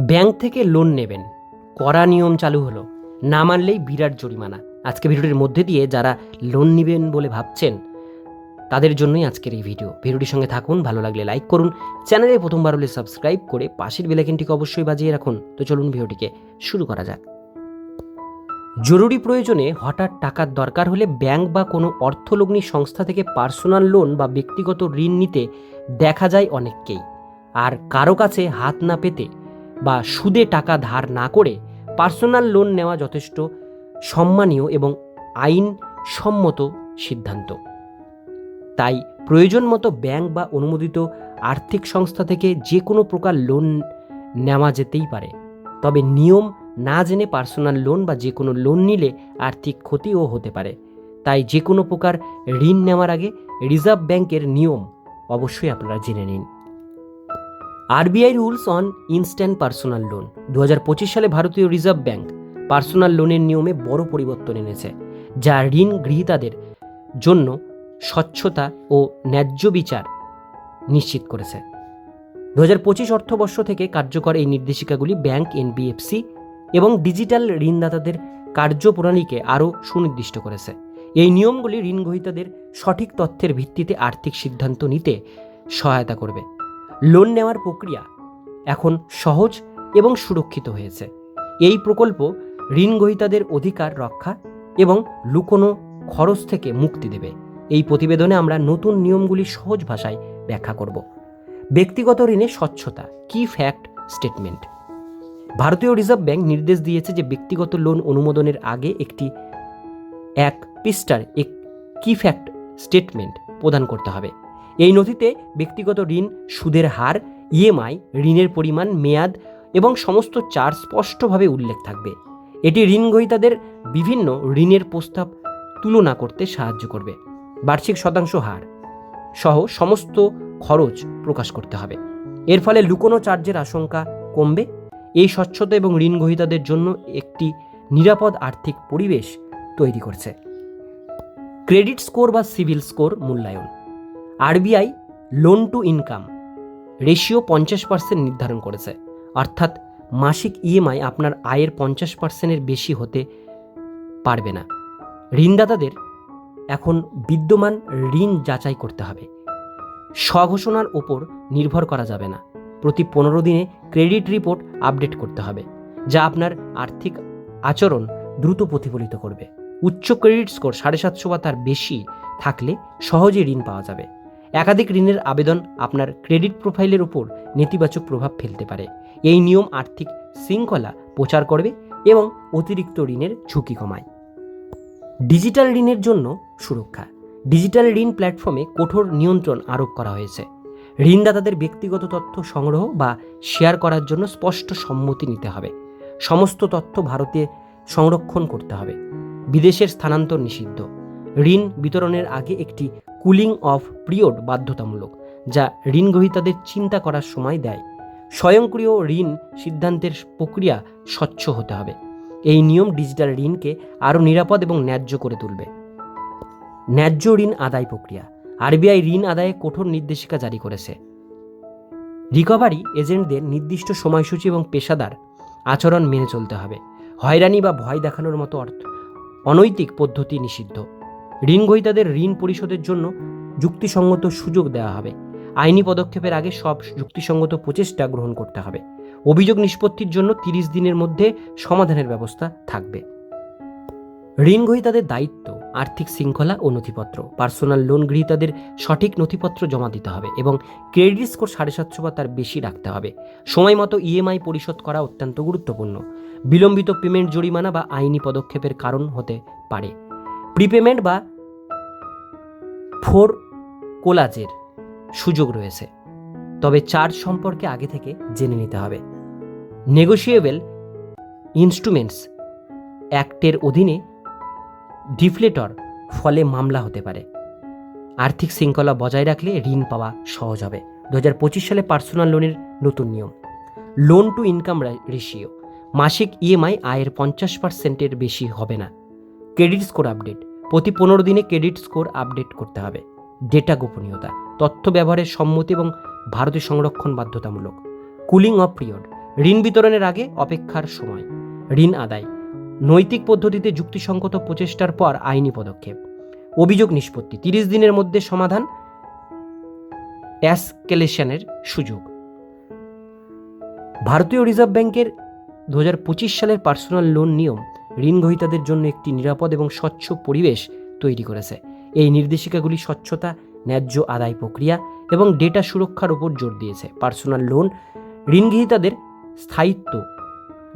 Bank থেকে loan নেবেন। কড়া নিয়ম চালু হলো। না মানলেই বিরাট জরিমানা। আজকে ভিডিওটির মধ্যে দিয়ে যারা লোন নেবেন বলে ভাবছেন, তাদের জন্যই আজকের এই ভিডিও। ভিডিওটির সঙ্গে থাকুন, ভালো লাগলে লাইক করুন। চ্যানেলে প্রথমবার হলে সাবস্ক্রাইব করে পাশের বেলাইকেনটিকে অবশ্যই বাজিয়ে রাখুন। তো চলুন ভিডিওটিকে শুরু করা যাক। জরুরি প্রয়োজনে হঠাৎ টাকার দরকার হলে ব্যাংক বা কোনো অর্থলগ্নি সংস্থা থেকে পার্সোনাল লোন বা ব্যক্তিগত ঋণ নিতে দেখা যায় অনেককেই। আর কারও কাছে হাত না পেতে বা সুদে টাকা ধার না করে পার্সোনাল লোন নেওয়া যথেষ্ট সম্মানীয় এবং আইন সম্মত সিদ্ধান্ত। তাই প্রয়োজন মতো ব্যাংক বা অনুমোদিত আর্থিক সংস্থা থেকে যে কোনো প্রকার লোন নেওয়া যেতেই পারে। তবে নিয়ম না জেনে পার্সোনাল লোন বা যে কোনো লোন নিলে আর্থিক ক্ষতিও হতে পারে। তাই যে কোনো প্রকার ঋণ নেওয়ার আগে রিজার্ভ ব্যাংকের নিয়ম অবশ্যই আপনারা জেনে নিন। RBI rules on instant personal loan. দু হাজার পঁচিশ সালে ভারতীয় রিজার্ভ ব্যাংক পার্সোনাল লোনের নিয়মে বড় পরিবর্তন এনেছে, যা ঋণ গৃহীতাদের জন্য স্বচ্ছতা ও ন্যায্য বিচার নিশ্চিত করেছে। দু হাজার পঁচিশ অর্থবর্ষ থেকে কার্যকর এই নির্দেশিকাগুলি ব্যাংক, এনবিএফসি এবং ডিজিটাল ঋণদাতাদের কার্যপ্রণালীকে আরও সুনির্দিষ্ট করেছে। এই নিয়মগুলি ঋণ গ্রহীতাদের সঠিক তথ্যের ভিত্তিতে আর্থিক সিদ্ধান্ত নিতে সহায়তা করবে। লোন নেওয়ার প্রক্রিয়া এখন সহজ এবং সুরক্ষিত হয়েছে। এই প্রকল্প ঋণ গ্রহীতাদের অধিকার রক্ষা এবং লুকোনো খরচ থেকে মুক্তি দেবে। এই প্রতিবেদনে আমরা নতুন নিয়মগুলি সহজ ভাষায় ব্যাখ্যা করব। ব্যক্তিগত ঋণে স্বচ্ছতা কি ফ্যাক্ট স্টেটমেন্ট ভারতীয় রিজার্ভ ব্যাংক নির্দেশ দিয়েছে যে ব্যক্তিগত লোন অনুমোদনের আগে একটি, এক পৃষ্ঠার এক কি ফ্যাক্ট স্টেটমেন্ট প্রদান করতে হবে। এই নথিতে ব্যক্তিগত ঋণ, সুদের হার ইএমআই ঋণের পরিমাণ, মেয়াদ এবং সমস্ত চার্জ স্পষ্টভাবে উল্লেখ থাকবে। এটি ঋণ গ্রহীতাদের বিভিন্ন ঋণের প্রস্তাব তুলনা করতে সাহায্য করবে। বার্ষিক শতাংশ হার সহ সমস্ত খরচ প্রকাশ করতে হবে। এর ফলে লুকোনো চার্জের আশঙ্কা কমবে। এই স্বচ্ছতা এবং ঋণ গ্রহীতাদের জন্য একটি নিরাপদ আর্থিক পরিবেশ তৈরি করছে। ক্রেডিট স্কোর বা সিভিল স্কোর মূল্যায়ন। RBI loan to income ratio পঞ্চাশ পার্সেন্ট নির্ধারণ করেছে। অর্থাৎ মাসিক ইএমআই আপনার আয়ের পঞ্চাশ পার্সেন্টের বেশি হতে পারবে না। ঋণদাতাদের এখন বিদ্যমান ঋণ যাচাই করতে হবে। স্বঘোষণার ওপর নির্ভর করা যাবে না। প্রতি পনেরো দিনে ক্রেডিট রিপোর্ট আপডেট করতে হবে, যা আপনার আর্থিক আচরণ দ্রুত প্রতিফলিত করবে। উচ্চ ক্রেডিট স্কোর সাড়ে সাতশো বা তার বেশি থাকলে সহজেই ঋণ পাওয়া যাবে। একাধিক ঋণের আবেদন আপনার ক্রেডিট প্রোফাইলের উপর নেতিবাচক প্রভাব ফেলতে পারে। এই নিয়ম আর্থিক শৃঙ্খলা প্রচার করবে এবং অতিরিক্ত ঋণের ঝুঁকি কমায়। ডিজিটাল ঋণের জন্য সুরক্ষা। ডিজিটাল ঋণ প্ল্যাটফর্মে কঠোর নিয়ন্ত্রণ আরোপ করা হয়েছে। ঋণদাতাদের ব্যক্তিগত তথ্য সংগ্রহ বা শেয়ার করার জন্য স্পষ্ট সম্মতি নিতে হবে। সমস্ত তথ্য ভারতে সংরক্ষণ করতে হবে। বিদেশের স্থানান্তর নিষিদ্ধ। ঋণ বিতরণের আগে একটি কুলিং অফ পিরিয়ড বাধ্যতামূলক, যা ঋণ গ্রহীতাদের চিন্তা করার সময় দেয়। স্বয়ংক্রিয় ঋণ সিদ্ধান্তের প্রক্রিয়া স্বচ্ছ হতে হবে। এই নিয়ম ডিজিটাল ঋণকে আরও নিরাপদ এবং ন্যায্য করে তুলবে। ন্যায্য ঋণ আদায় প্রক্রিয়া, আরবিআই ঋণ আদায়ে কঠোর নির্দেশিকা জারি করেছে। রিকভারি এজেন্টদের নির্দিষ্ট সময়সূচি এবং পেশাদার আচরণ মেনে চলতে হবে। হয়রানি বা ভয় দেখানোর মতো অর্থ, অনৈতিক পদ্ধতি নিষিদ্ধ। ঋণ গ্রহীতাদের ঋণ পরিশোধের জন্য যুক্তিসঙ্গত সুযোগ দেওয়া হবে। আইনি পদক্ষেপের আগে সব যুক্তিসঙ্গত প্রচেষ্টা গ্রহণ করতে হবে। অভিযোগ নিষ্পত্তির জন্য তিরিশ দিনের মধ্যে সমাধানের ব্যবস্থা থাকবে। ঋণ গ্রহীতাদের দায়িত্ব, আর্থিক শৃঙ্খলা ও নথিপত্র। পার্সোনাল লোন গৃহীতাদের সঠিক নথিপত্র জমা দিতে হবে এবং ক্রেডিট স্কোর সাড়ে সাতশো বা তার বেশি রাখতে হবে। সময় মতো ইএমআই পরিশোধ করা অত্যন্ত গুরুত্বপূর্ণ। বিলম্বিত পেমেন্ট জরিমানা বা আইনি পদক্ষেপের কারণ হতে পারে। প্রিপেমেন্ট বা ফোর কোলাজের সুযোগ রয়েছে। তবে চার্জ সম্পর্কে আগে থেকে জেনে নিতে হবে। নেগোশিয়েবল ইনস্ট্রুমেন্টস অ্যাক্টের অধীনে ডিফলেটর ফলে মামলা হতে পারে। আর্থিক শৃঙ্খলা বজায় রাখলে ঋণ পাওয়া সহজ হবে। দু হাজার পঁচিশ সালে পার্সোনাল লোনের নতুন নিয়ম। লোন টু ইনকাম রেশিও মাসিক ইএমআই আয়ের পঞ্চাশ পার্সেন্টের বেশি হবে না। ক্রেডিট স্কোর আপডেট প্রতি পনেরো দিনে ক্রেডিট স্কোর আপডেট করতে হবে। ডেটা গোপনীয়তা, তথ্য ব্যবহারের সম্মতি এবং ভারতীয় সংরক্ষণ বাধ্যতামূলক। কুলিং অফ পিরিয়ড, ঋণ বিতরণের আগে অপেক্ষার সময়। ঋণ আদায়, নৈতিক পদ্ধতিতে যুক্তিসঙ্গত প্রচেষ্টার পর আইনি পদক্ষেপ। অভিযোগ নিষ্পত্তি, তিরিশ দিনের মধ্যে সমাধান। অ্যাসকেলেশনের সুযোগ। ভারতীয় রিজার্ভ ব্যাংকের দু হাজার পঁচিশ সালের পার্সোনাল লোন নিয়ম ঋণ গ্রহীতাদের জন্য একটি নিরাপদ এবং স্বচ্ছ পরিবেশ তৈরি করেছে। এই নির্দেশিকাগুলি স্বচ্ছতা, ন্যায্য আদায় প্রক্রিয়া এবং ডেটা সুরক্ষার উপর জোর দিয়েছে। পার্সোনাল লোন ঋণগ্রহীতাদের স্থায়িত্ব,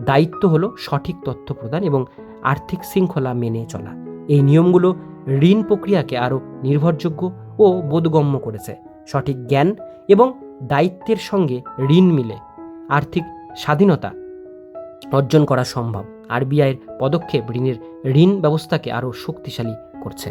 দায়িত্ব হলো সঠিক তথ্য প্রদান এবং আর্থিক শৃঙ্খলা মেনে চলা। এই নিয়মগুলো ঋণ প্রক্রিয়াকে আরও নির্ভরযোগ্য ও বোধগম্য করেছে। সঠিক জ্ঞান এবং দায়িত্বের সঙ্গে ঋণ মিলে আর্থিক স্বাধীনতা অর্জন করা সম্ভব। আরবিআইয়ের পদক্ষেপ ঋণের ঋণ ব্যবস্থাকে আরও শক্তিশালী করছে।